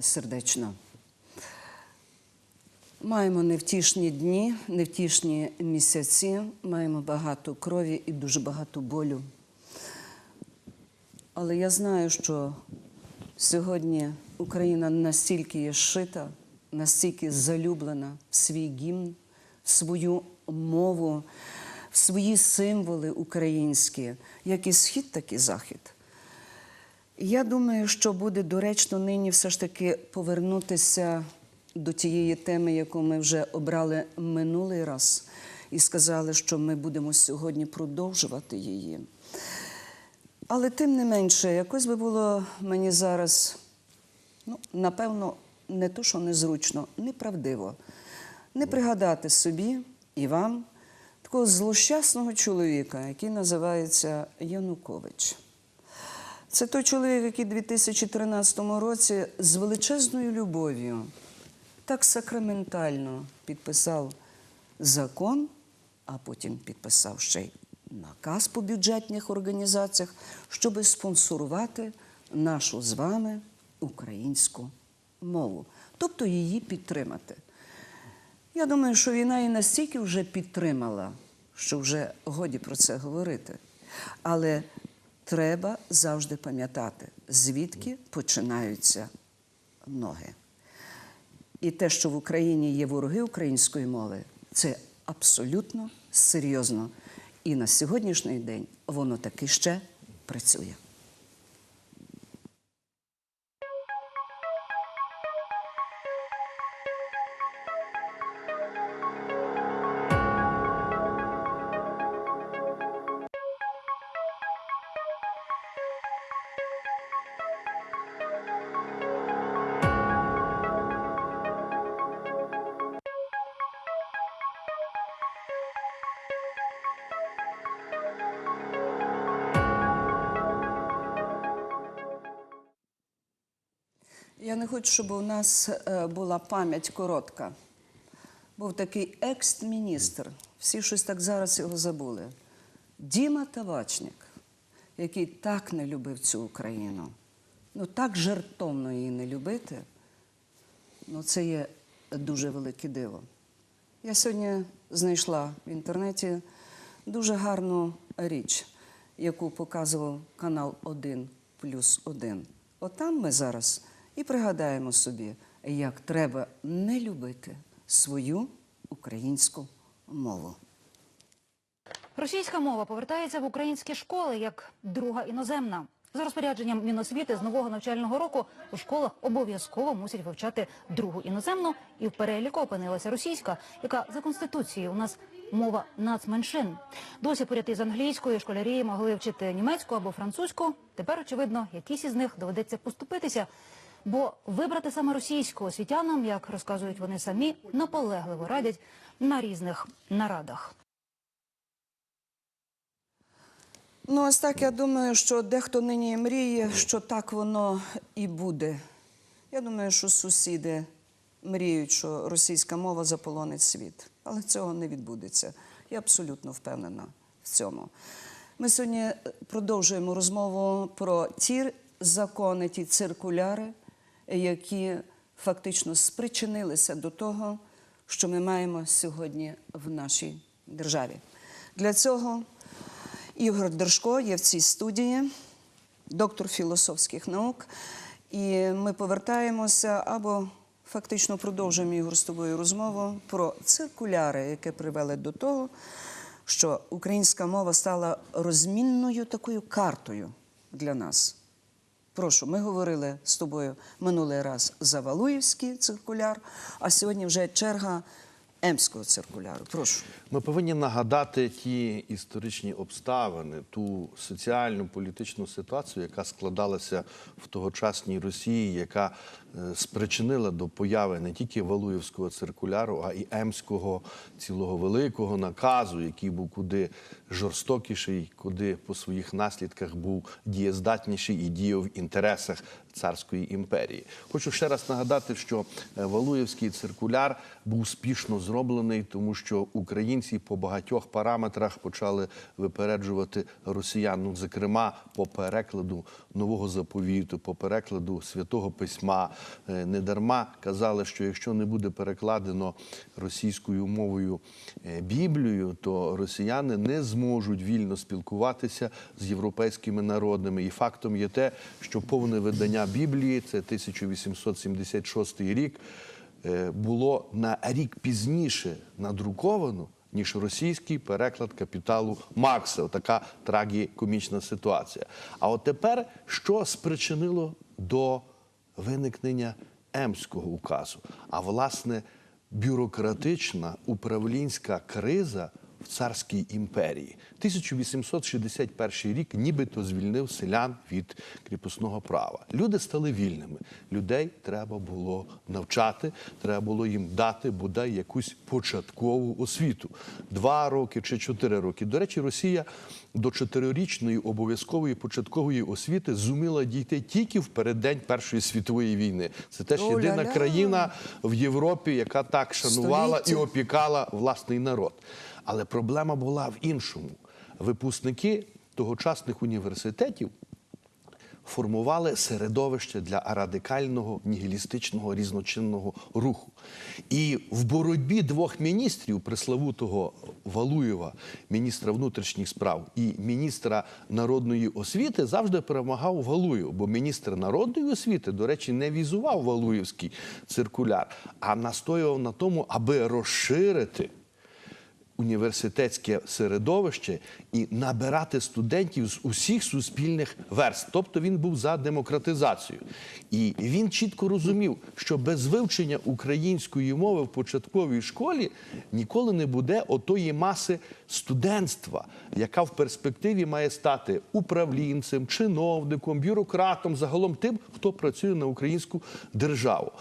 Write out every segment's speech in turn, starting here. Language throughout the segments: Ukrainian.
Сердечно. Маємо невтішні дні, невтішні місяці, маємо багато крові і дуже багато болю. Але я знаю, що сьогодні Україна настільки є шита, настільки залюблена в свій гімн, в свою мову, в свої символи українські, як і схід, так і захід. Я думаю, що буде доречно нині все ж таки повернутися до тієї теми, яку ми вже обрали минулий раз, і сказали, що ми будемо сьогодні продовжувати її. Але тим не менше, якось би було мені зараз, ну, напевно, не то, що незручно, неправдиво, не пригадати собі і вам такого злощасного чоловіка, який називається Янукович. Це той чоловік, який у 2013 році з величезною любов'ю, так сакраментально підписав закон, а потім підписав ще й наказ по бюджетних організаціях, щоб спонсорувати нашу з вами українську мову, тобто її підтримати. Я думаю, що війна і настільки вже підтримала, що вже годі про це говорити. Але треба завжди пам'ятати, звідки починаються ноги. І те, що в Україні є вороги української мови, це абсолютно серйозно. І на сьогоднішній день воно таки ще працює. Я не хочу, щоб у нас е, була пам'ять коротка. Був такий екс-міністр, всі щось так зараз його забули. Діма Табачник, який так не любив цю Україну, ну так жертовно її не любити, ну це є дуже велике диво. Я сьогодні знайшла в інтернеті дуже гарну річ, яку показував канал 1 плюс 1. Отам ми зараз і пригадаємо собі, як треба не любити свою українську мову. Російська мова повертається в українські школи як друга іноземна. За розпорядженням Міносвіти з нового навчального року у школах обов'язково мусять вивчати другу іноземну, і в переліку опинилася російська, яка за конституцією у нас мова нацменшин. Досі поряд із англійською школярі могли вчити німецьку або французьку. Тепер очевидно, якісь із них доведеться поступитися. Бо вибрати саме російську освітянам, як розказують вони самі, наполегливо радять на різних нарадах. Ну, ось так я думаю, що дехто нині мріє, що так воно і буде. Я думаю, що сусіди мріють, що російська мова заполонить світ. Але цього не відбудеться. Я абсолютно впевнена в цьому. Ми сьогодні продовжуємо розмову про ті закони, ті циркуляри, які фактично спричинилися до того, що ми маємо сьогодні в нашій державі. Для цього Ігор Держко є в цій студії, доктор філософських наук. І ми повертаємося або фактично продовжуємо Ігор з тобою розмову про циркуляри, які привели до того, що українська мова стала розмінною такою картою для нас. Прошу, ми говорили з тобою минулий раз за Валуївський циркуляр, а сьогодні вже черга Емського циркуляру. Прошу. Ми повинні нагадати ті історичні обставини, ту соціальну політичну ситуацію, яка складалася в тогочасній Росії, яка е, спричинила до появи не тільки Валуївського циркуляру, а й Емського цілого великого наказу, який був куди жорстокіший, куди по своїх наслідках був дієздатніший і діяв в інтересах царської імперії. Хочу ще раз нагадати, що е, Валуєвський циркуляр був успішно зроблений, тому що українці по багатьох параметрах почали випереджувати росіян. Ну, зокрема, по перекладу нового заповіту, по перекладу святого письма. Е, Недарма казали, що якщо не буде перекладено російською мовою е, Біблію, то росіяни не зможуть вільно спілкуватися з європейськими народами. І фактом є те, що повне видання Біблії, це 1876 рік, е, було на рік пізніше надруковано, ніж російський переклад капіталу Маркса. Така трагікомічна ситуація. А от тепер що спричинило до виникнення Емського указу? А власне, бюрократична управлінська криза в царській імперії. 1861 рік нібито звільнив селян від кріпосного права. Люди стали вільними. Людей треба було навчати, треба було їм дати бодай якусь початкову освіту. Два роки чи чотири роки. До речі, Росія до чотирирічної обов'язкової початкової освіти зуміла дійти тільки в переддень Першої світової війни. Це теж єдина країна в Європі, яка так шанувала і опікала власний народ. Але проблема була в іншому. Випускники тогочасних університетів формували середовище для радикального нігілістичного різночинного руху. І в боротьбі двох міністрів, преславутого Валуєва, міністра внутрішніх справ і міністра народної освіти, завжди перемагав Валуєв. Бо міністр народної освіти, до речі, не візував Валуєвський циркуляр, а настоював на тому, аби розширити університетське середовище і набирати студентів з усіх суспільних верст. Тобто він був за демократизацію. І він чітко розумів, що без вивчення української мови в початковій школі ніколи не буде отої маси студентства, яка в перспективі має стати управлінцем, чиновником, бюрократом, загалом тим, хто працює на українську державу.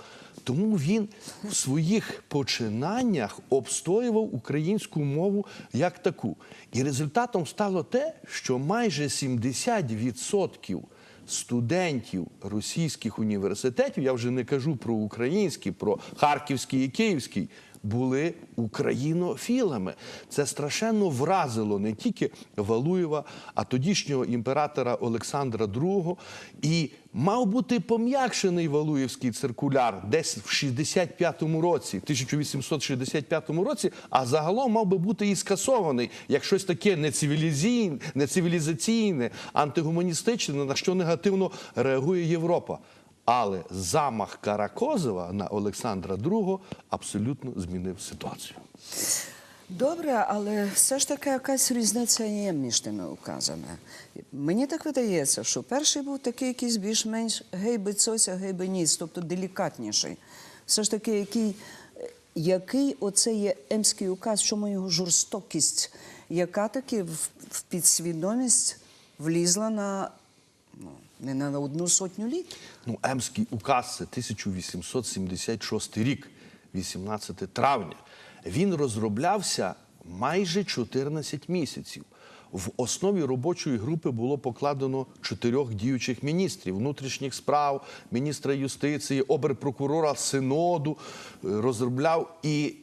Тому він в своїх починаннях обстоював українську мову як таку. І результатом стало те, що майже 70% студентів російських університетів, я вже не кажу про українські, про харківський і київський, були українофілами. Це страшенно вразило не тільки Валуєва, а тодішнього імператора Олександра II. І мав бути пом'якшений Валуєвський циркуляр десь в 65-му році, 1865 році, а загалом мав би бути і скасований як щось таке нецивілізійне, нецивілізаційне, антигуманістичне, на що негативно реагує Європа. Але замах Каракозова на Олександра II абсолютно змінив ситуацію. Добре, але все ж таки якась різниця є між тими указами. Мені так видається, що перший був такий якийсь більш-менш гей би цося, гей би ніс, тобто делікатніший. Все ж таки, який, який оце є емський указ, чому його жорстокість, яка таки в, в підсвідомість влізла на ну, не на одну сотню літ. Ну, Емський указ це 1876 рік, 18 травня. Він розроблявся майже 14 місяців. В основі робочої групи було покладено чотирьох діючих міністрів внутрішніх справ, міністра юстиції, оберпрокурора синоду. е, Розробляв і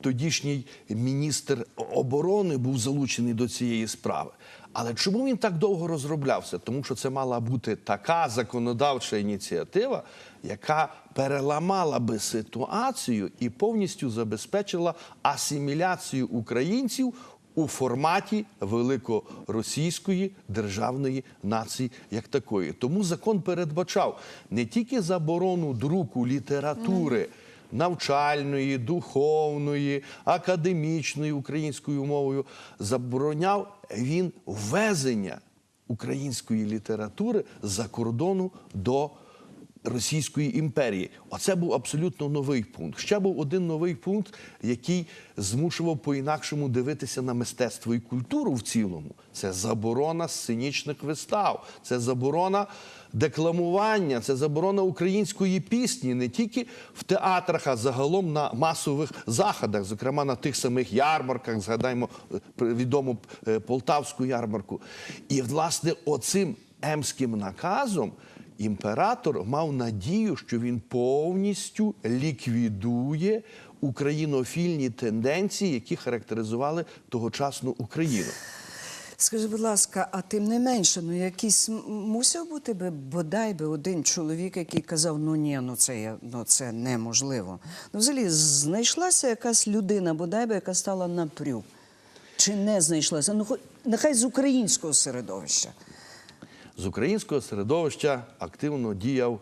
тодішній міністр оборони був залучений до цієї справи. Але чому він так довго розроблявся? Тому що це мала бути така законодавча ініціатива, яка переламала би ситуацію і повністю забезпечила асиміляцію українців у форматі великоросійської державної нації як такої. Тому закон передбачав не тільки заборону друку літератури навчальної, духовної, академічної українською мовою, забороняв він ввезення української літератури за кордону до Російської імперії. Оце був абсолютно новий пункт. Ще був один новий пункт, який змушував по-інакшому дивитися на мистецтво і культуру в цілому. Це заборона сценічних вистав, це заборона декламування, це заборона української пісні не тільки в театрах, а загалом на масових заходах, зокрема на тих самих ярмарках. Згадаймо е, відому е, полтавську ярмарку. І власне оцим емським наказом імператор мав надію, що він повністю ліквідує українофільні тенденції, які характеризували тогочасну Україну. Скажи, будь ласка, а тим не менше, ну якийсь мусив бути би бодай би один чоловік, який казав: ну ні, ну це є- ну це неможливо. Ну, взагалі, знайшлася якась людина, бодай би, яка стала напрю. Чи не знайшлася? Ну, нехай з українського середовища. З українського середовища активно діяв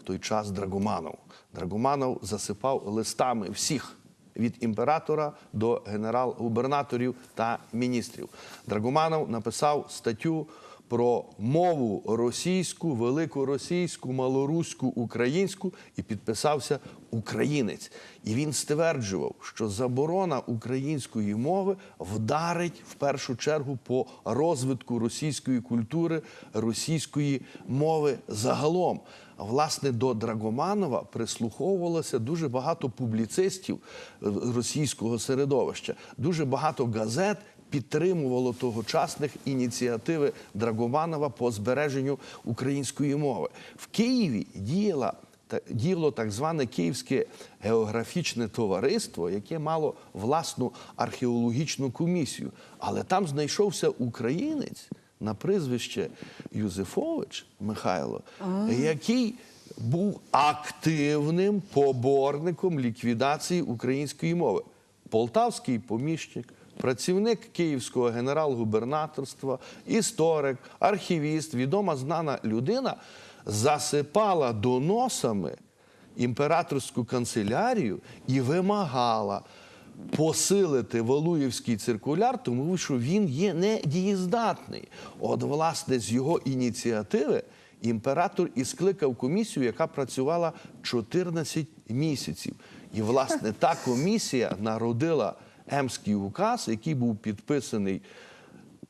в той час Драгоманов. Драгоманов засипав листами всіх від імператора до генерал-губернаторів та міністрів. Драгоманов написав статтю про мову російську, великоросійську, малоруську, українську і підписався українець. І він стверджував, що заборона української мови вдарить в першу чергу по розвитку російської культури, російської мови загалом. Власне, до Драгоманова прислуховувалося дуже багато публіцистів е, російського середовища, дуже багато газет підтримувало тогочасних ініціативи Драгоманова по збереженню української мови. В Києві діяла діяло так зване Київське географічне товариство, яке мало власну археологічну комісію. Але там знайшовся українець на прізвище Юзефович Михайло, який був активним поборником ліквідації української мови. Полтавський поміщик, працівник Київського генерал-губернаторства, історик, архівіст, відома знана людина засипала доносами імператорську канцелярію і вимагала посилити Валуєвський циркуляр, тому що він є недієздатний. От, власне, з його ініціативи імператор і скликав комісію, яка працювала 14 місяців. І, власне, та комісія народила Емський указ, який був підписаний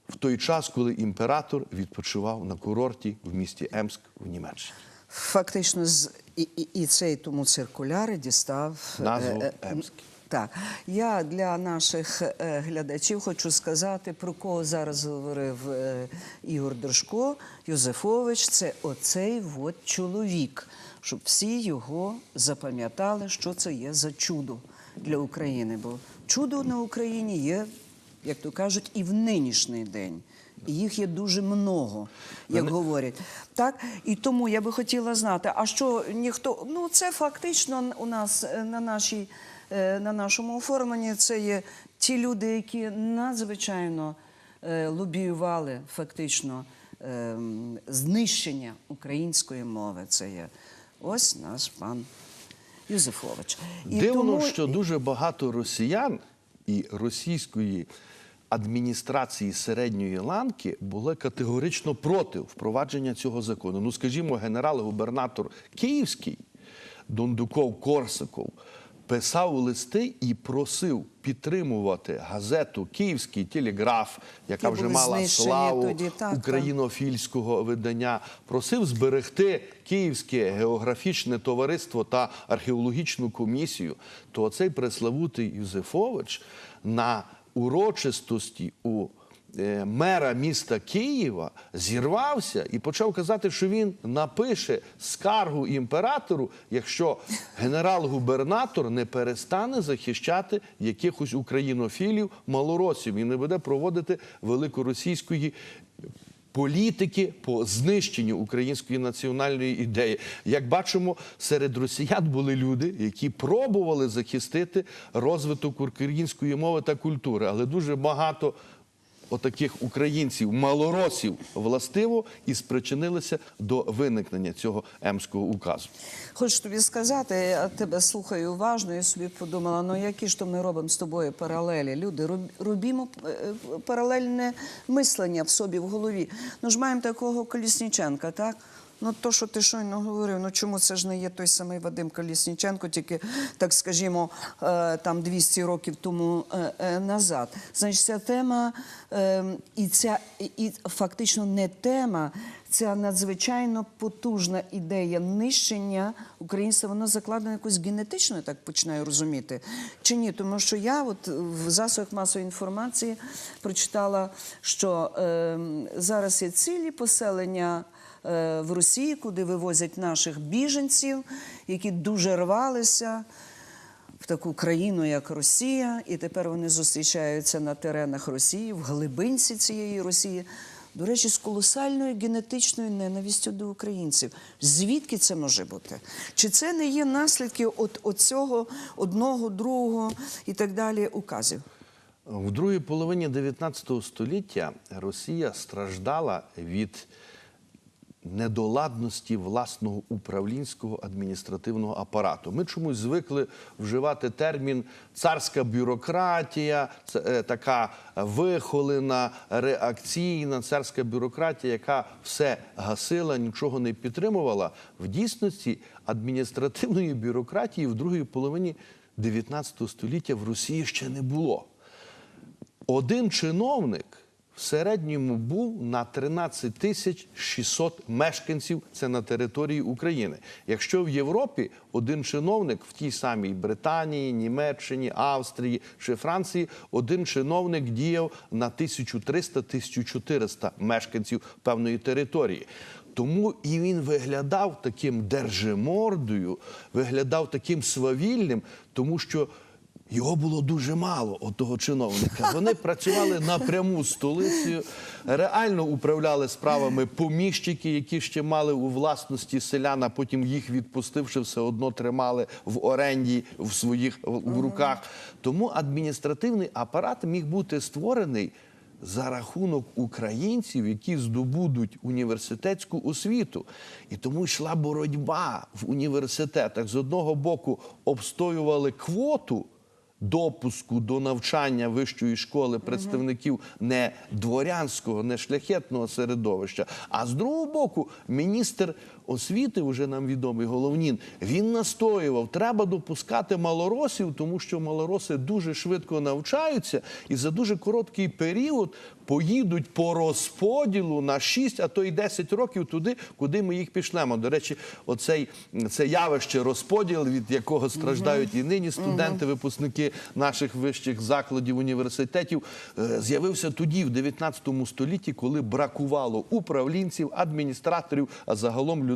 в той час, коли імператор відпочивав на курорті в місті Емськ в Німеччині. Фактично, з і, і, і цей тому циркуляри дістав Назву е, е, Емський. Так, я для наших е, глядачів хочу сказати, про кого зараз говорив е, Ігор Дружко, Юзефович. Це оцей от чоловік, щоб всі його запам'ятали, що це є за чудо для України. Бо чудо на Україні є, як то кажуть, і в нинішній день. І їх є дуже много, як говорять. Так, і тому я би хотіла знати, а що ніхто. Ну, це фактично у нас е, на нашій е, на нашому оформленні це є ті люди, які надзвичайно е, лобіювали фактично е, знищення української мови. Це є ось наш пан Юзефович. І Дивно, тому- що дуже багато росіян і російської адміністрації середньої ланки були категорично проти впровадження цього закону. Ну, скажімо, генерал-губернатор Київський Дондуков Корсаков писав листи і просив підтримувати газету Київський телеграф, яка вже мала славу тоді, так, українофільського видання, просив зберегти Київське географічне товариство та археологічну комісію, то цей преславутий Юзефович на урочистості у мера міста Києва зірвався і почав казати, що він напише скаргу імператору, якщо генерал-губернатор не перестане захищати якихось українофілів малоросів і не буде проводити великоросійської політики по знищенню української національної ідеї. Як бачимо, серед росіян були люди, які пробували захистити розвиток української мови та культури, але дуже багато. Отаких українців, малоросів, властиво і спричинилися до виникнення цього емського указу. Хочу тобі сказати, я тебе слухаю уважно, я собі подумала, ну які ж то ми робимо з тобою паралелі. Люди, роб- робімо е, паралельне мислення в собі в голові. Ну ж маємо такого Колісніченка, так? Ну, то, що ти щойно говорив, ну чому це ж не є той самий Вадим Колісніченко, тільки, так скажімо, е, там 200 років тому е, е, назад. Значить, ця тема е, і ця і, фактично не тема, ця надзвичайно потужна ідея нищення українства, воно закладено якось генетично, я так починаю розуміти. Чи ні? Тому що я от в засобах масової інформації прочитала, що е, зараз є цілі поселення в Росії, куди вивозять наших біженців, які дуже рвалися в таку країну, як Росія, і тепер вони зустрічаються на теренах Росії, в глибинці цієї Росії. До речі, з колосальною генетичною ненавистю до українців. Звідки це може бути? Чи це не є наслідки от, от цього одного, другого і так далі указів? В другій половині 19 століття Росія страждала від недоладності власного управлінського адміністративного апарату. Ми чомусь звикли вживати термін царська бюрократія, це е, така вихолена, реакційна царська бюрократія, яка все гасила, нічого не підтримувала. В дійсності адміністративної бюрократії в другій половині 19 століття в Росії ще не було. Один чиновник в середньому був на 13 тисяч 600 мешканців. Це на території України. Якщо в Європі один чиновник в тій самій Британії, Німеччині, Австрії чи Франції, один чиновник діяв на 1300-1400 мешканців певної території. Тому і він виглядав таким держимордою, виглядав таким свавільним, тому що його було дуже мало, отого чиновника. Вони працювали напряму з столицею, реально управляли справами поміщики, які ще мали у власності селян, потім їх відпустивши, все одно тримали в оренді в своїх в руках. Тому адміністративний апарат міг бути створений. За рахунок українців, які здобудуть університетську освіту, і тому йшла боротьба в університетах. З одного боку обстоювали квоту допуску до навчання вищої школи представників не дворянського, не шляхетного середовища. А з другого боку, міністр освіти, вже нам відомий Головнін, він настоював, треба допускати малоросів, тому що малороси дуже швидко навчаються і за дуже короткий період поїдуть по розподілу на 6, а то й 10 років туди, куди ми їх пішлемо. До речі, оцей це явище розподіл, від якого страждають і нині студенти, випускники наших вищих закладів, університетів, е, з'явився тоді, в 19 столітті, коли бракувало управлінців, адміністраторів, а загалом людей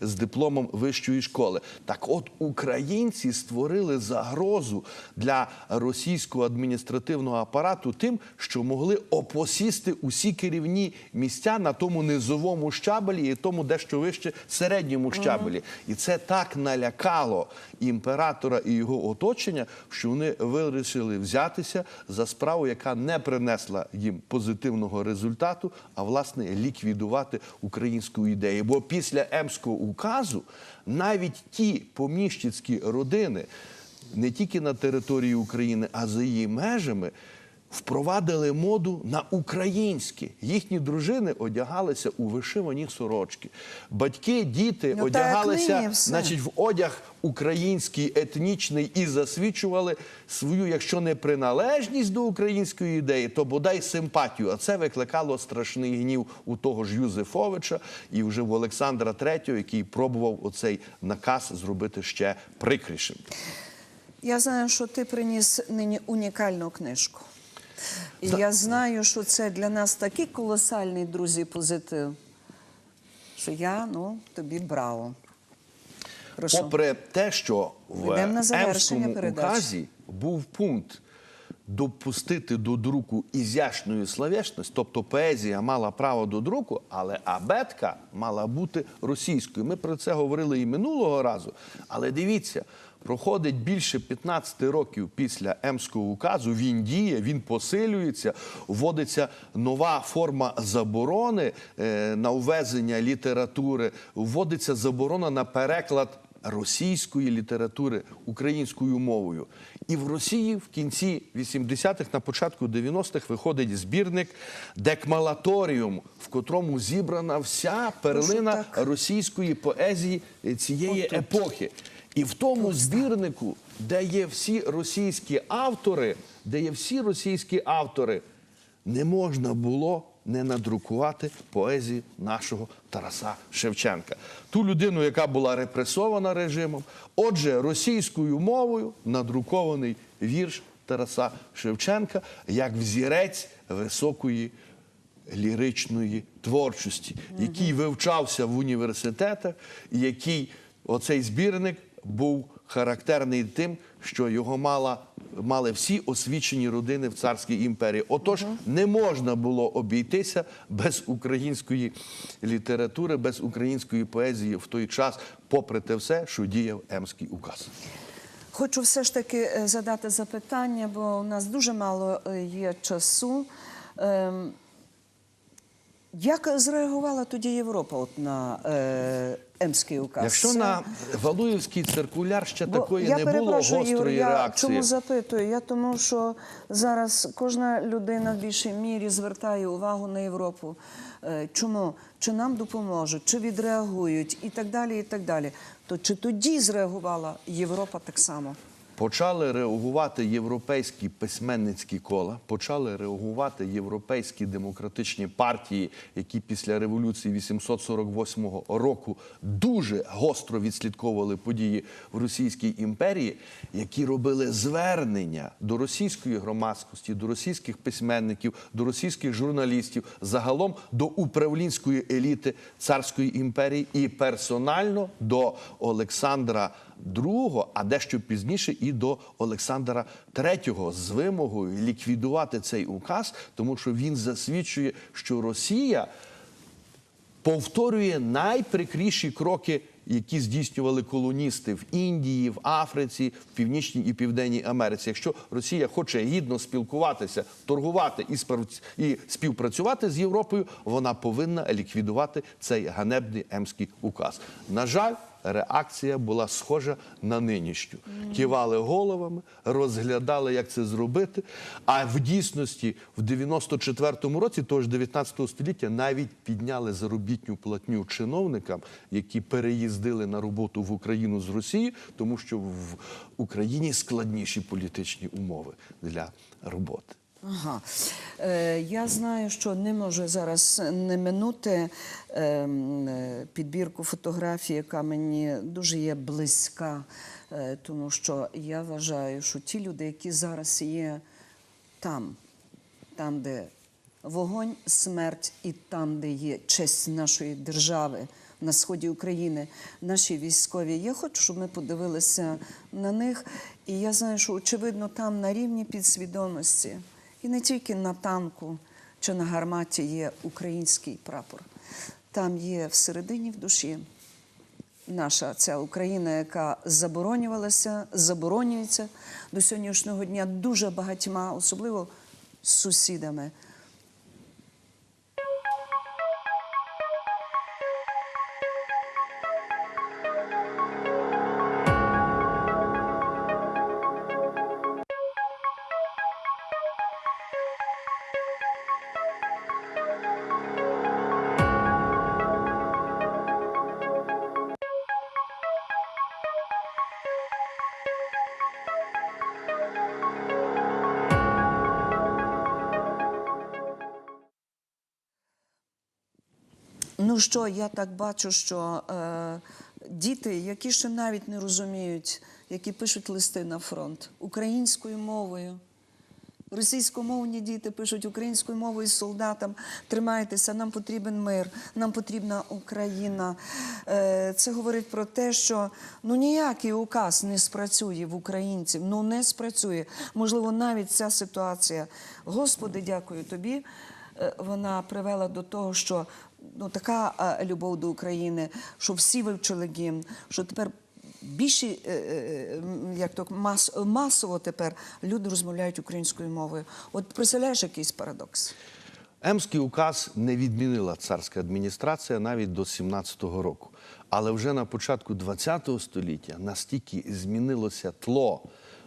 з дипломом вищої школи. Так, от українці створили загрозу для російського адміністративного апарату тим, що могли опосісти усі керівні місця на тому низовому щабелі і тому дещо вище середньому щабелі. І це так налякало імператора і його оточення, що вони вирішили взятися за справу, яка не принесла їм позитивного результату, а власне ліквідувати українську ідею. Бо після Емського указу навіть ті поміщицькі родини не тільки на території України, а за її межами. Впровадили моду на українське. Їхні дружини одягалися у вишивані сорочки. Батьки, діти Ну, одягалися, нині значить, в одяг український, етнічний і засвідчували свою, якщо не приналежність до української ідеї, то бодай симпатію. А це викликало страшний гнів у того ж Юзефовича і вже в Олександра III, який пробував оцей наказ зробити ще прикрішим. Я знаю, що ти приніс нині унікальну книжку. І я знаю, що це для нас такий колосальний, друзі, позитив, що я, ну, тобі браво. Прошу. Попри те, що в Емському указі був пункт допустити до друку ізящної словесність, тобто поезія мала право до друку, але абетка мала бути російською. Ми про це говорили і минулого разу. Але дивіться, проходить більше 15 років після Емського указу. Він діє, він посилюється, вводиться нова форма заборони е, на ввезення літератури, вводиться заборона на переклад російської літератури українською мовою. І в Росії в кінці 80-х, на початку 90-х виходить збірник Декмалаторіум, в котрому зібрана вся перлина російської поезії цієї епохи. І в тому збірнику, де є всі російські автори, де є всі російські автори, не можна було не надрукувати поезії нашого Тараса Шевченка. Ту людину, яка була репресована режимом. Отже, російською мовою надрукований вірш Тараса Шевченка як взірець високої ліричної творчості, який вивчався в університетах, який оцей збірник був характерний тим, що його мала, мали всі освічені родини в царській імперії. Отож, не можна було обійтися без української літератури, без української поезії в той час, попри те все, що діяв Емський указ. Хочу все ж таки е, задати запитання, бо у нас дуже мало е, є часу. Ем, Як зреагувала тоді Європа от на е, Емський указ? Якщо на Валуївський циркуляр ще Бо такої я не було гострої Юр, я реакції. Чому запитую? Я тому, що зараз кожна людина в більшій мірі звертає увагу на Європу. Е, Чому? Чи нам допоможуть, чи відреагують і так далі, і так далі. То чи тоді зреагувала Європа так само? Почали реагувати європейські письменницькі кола, почали реагувати європейські демократичні партії, які після революції 848 року дуже гостро відслідковували події в Російській імперії, які робили звернення до російської громадськості, до російських письменників, до російських журналістів, загалом до управлінської еліти царської імперії і персонально до Олександра II, а дещо пізніше і до Олександра III з вимогою ліквідувати цей указ, тому що він засвідчує, що Росія повторює найприкріші кроки, які здійснювали колоністи в Індії, в Африці, в Північній і Південній Америці. Якщо Росія хоче гідно спілкуватися, торгувати і і співпрацювати з Європою, вона повинна ліквідувати цей ганебний емський указ. На жаль. Реакція була схожа на нинішню. Кивали головами, розглядали, як це зробити. А в дійсності, в 94-му році, того ж 19 століття, навіть підняли заробітню платню чиновникам, які переїздили на роботу в Україну з Росії, тому що в Україні складніші політичні умови для роботи. Ага. Е, я знаю, що не можу зараз не минути ем, е, підбірку фотографій, яка мені дуже є близька, е, тому що я вважаю, що ті люди, які зараз є там, там, де вогонь, смерть, і там, де є честь нашої держави. На сході України наші військові. Я хочу, щоб ми подивилися на них. І я знаю, що очевидно там на рівні підсвідомості, і не тільки на танку чи на гарматі є український прапор. Там є всередині в душі наша ця Україна, яка заборонювалася, заборонюється до сьогоднішнього дня дуже багатьма, особливо сусідами. Ну що, я так бачу, що е, діти, які ще навіть не розуміють, які пишуть листи на фронт українською мовою. Російськомовні діти пишуть українською мовою солдатам: тримайтеся, нам потрібен мир, нам потрібна Україна. Е, Це говорить про те, що ну ніякий указ не спрацює в українців, ну не спрацює. Можливо, навіть ця ситуація. Господи, дякую тобі. е, Вона привела до того, що ну така е, любов до України, що всі вивчили гімн, що тепер більше е, як то мас, масово тепер люди розмовляють українською мовою. От представляєш якийсь парадокс? Емський указ не відмінила царська адміністрація навіть до 17-го року. Але вже на початку 20-го століття настільки змінилося тло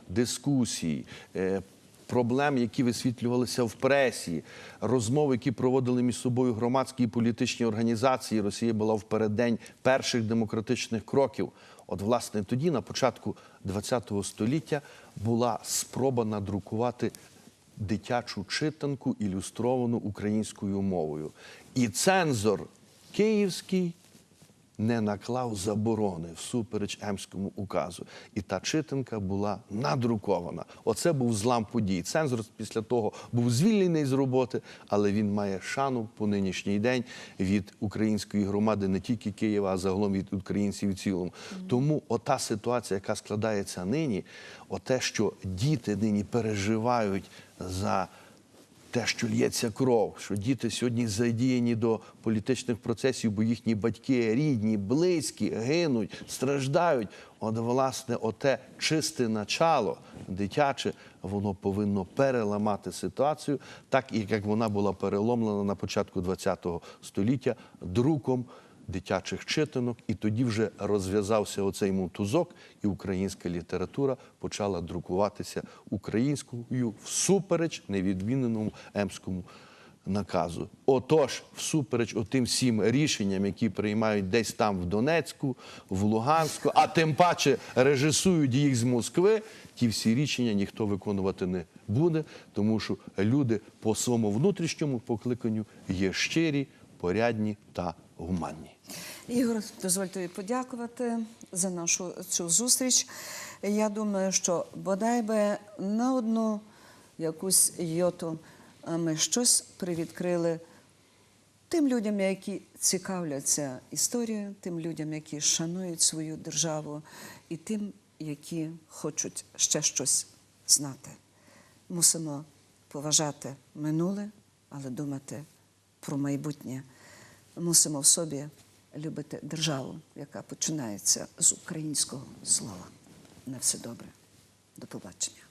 дискусій, е, проблем, які висвітлювалися в пресі, розмови, які проводили між собою громадські і політичні організації. Росія була в переддень перших демократичних кроків. От, власне, тоді, на початку ХХ століття, була спроба надрукувати дитячу читанку, ілюстровану українською мовою. І цензор київський не наклав заборони всупереч Емському указу. І та читанка була надрукована. Оце був злам подій. Цензор після того був звільнений з роботи, але він має шану по нинішній день від української громади не тільки Києва, а загалом від українців в цілому. Тому ота ситуація, яка складається нині, оте, що діти нині переживають за те, що лється кров, що діти сьогодні задіяні до політичних процесів, бо їхні батьки, рідні, близькі гинуть, страждають. От, власне, оте чисте начало дитяче, воно повинно переламати ситуацію, так як вона була переломлена на початку ХХ століття друком дитячих читанок, і тоді вже розв'язався оцей мотузок, і українська література почала друкуватися українською всупереч невідміненому емському наказу. Отож, всупереч отим всім рішенням, які приймають десь там в Донецьку, в Луганську, а тим паче режисують їх з Москви, ті всі рішення ніхто виконувати не буде, тому що люди по своєму внутрішньому покликанню є щирі, порядні та гуманні. Ігор, дозвольте подякувати за нашу цю зустріч. Я думаю, що бодай би на одну якусь йоту ми щось привідкрили тим людям, які цікавляться історією, тим людям, які шанують свою державу, і тим, які хочуть ще щось знати. Мусимо поважати минуле, але думати про майбутнє. Мусимо в собі любити державу, яка починається з українського слова. На все добре, до побачення.